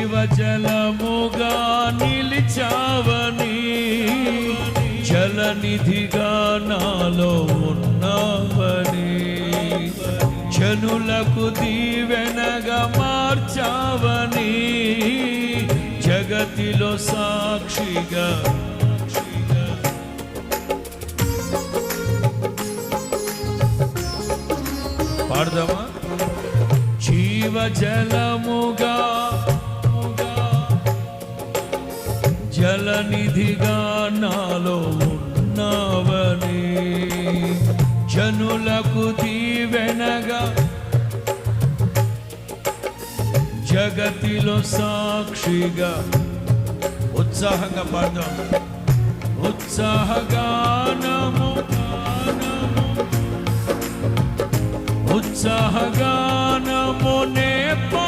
జీవజలముగా నిలిచావని జలనిధిగా నాలో ఉన్నావని జనులకు దీవెనగా మార్చావని జగతిలో సాక్షిగా పాడదామా? జీవజలముగా జలనిధిగా నాలో ఉన్నావని జనులకు దీవెనగా జగతిలో సాక్షిగా ఉత్సాహంగా పాడదాం. ఉత్సాహగానము గానము ఉత్సాహగానమునే పా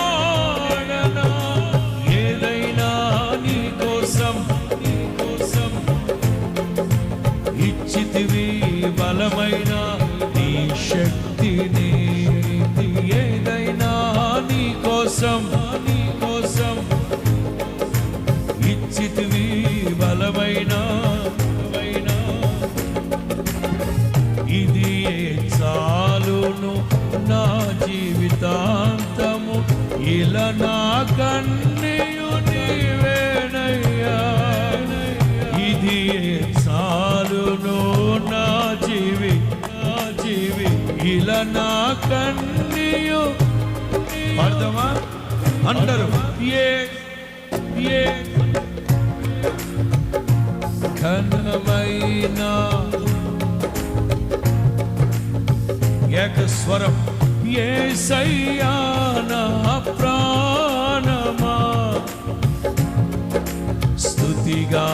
బలమైన నీ శక్తిని ఏదైనా నీ కోసం నీ కోసం ఇచ్చితివి బలమైన బలమైన. ఇది చాలును నా జీవితాంతము? ఇలా నా కన్నీయు నీవేనయ్యా. ఇది చాలును జీవి నా జీవి ఇలా నా కన్నీయు. అర్థమా అంటారు ఏ ఏ. ఘనమైన ఏక స్వరం ఏ నా ప్రాణమా. స్థుతిగా